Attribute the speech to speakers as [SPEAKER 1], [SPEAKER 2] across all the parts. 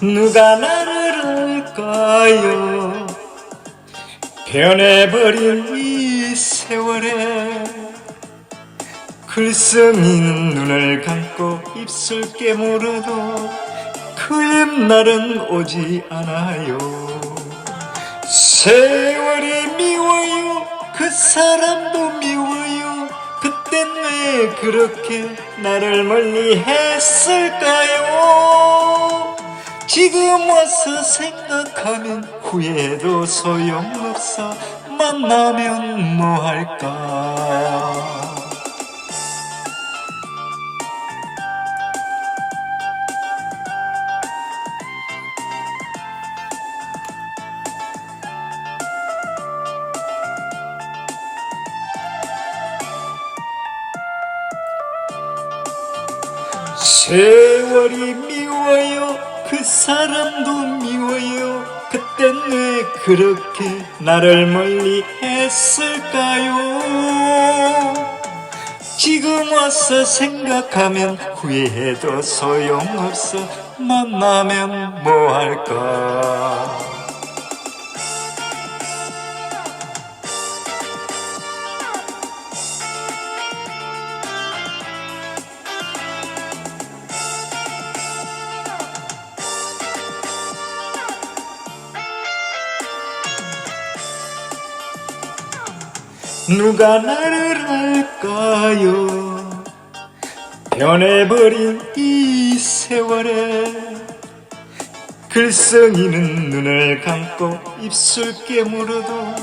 [SPEAKER 1] 누가 나를 알까요? 변해버린 이 세월에 글썽이는 눈을 감고 입술 깨물어도 그 옛날은 오지 않아요. 세월이 미워요. 그 사람도 미워요. 그땐 왜 그렇게 나를 멀리 했을까요 지금 와서 생각하면 후회도 소용없어. 만나면 뭐할까? 세월이 미워요 그 사람도 미워요. 그땐 왜 그렇게 나를 멀리 했을까요? 지금 와서 생각하면 후회해도 소용없어. 만나면 뭐할까 누가 나를 알까요? 변해버린 이 세월에 글썽이는 눈을 감고 입술 깨물어도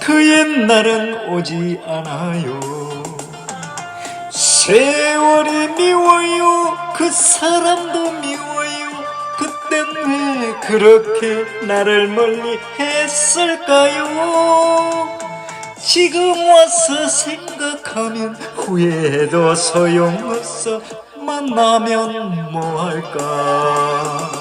[SPEAKER 1] 그 옛날은 오지 않아요. 세월이 미워요. 그 사람도 미워요. 그땐 왜 그렇게 나를 멀리 했을까요 지금 와서 생각하면 후회해도 소용없어. 만나면 뭐할까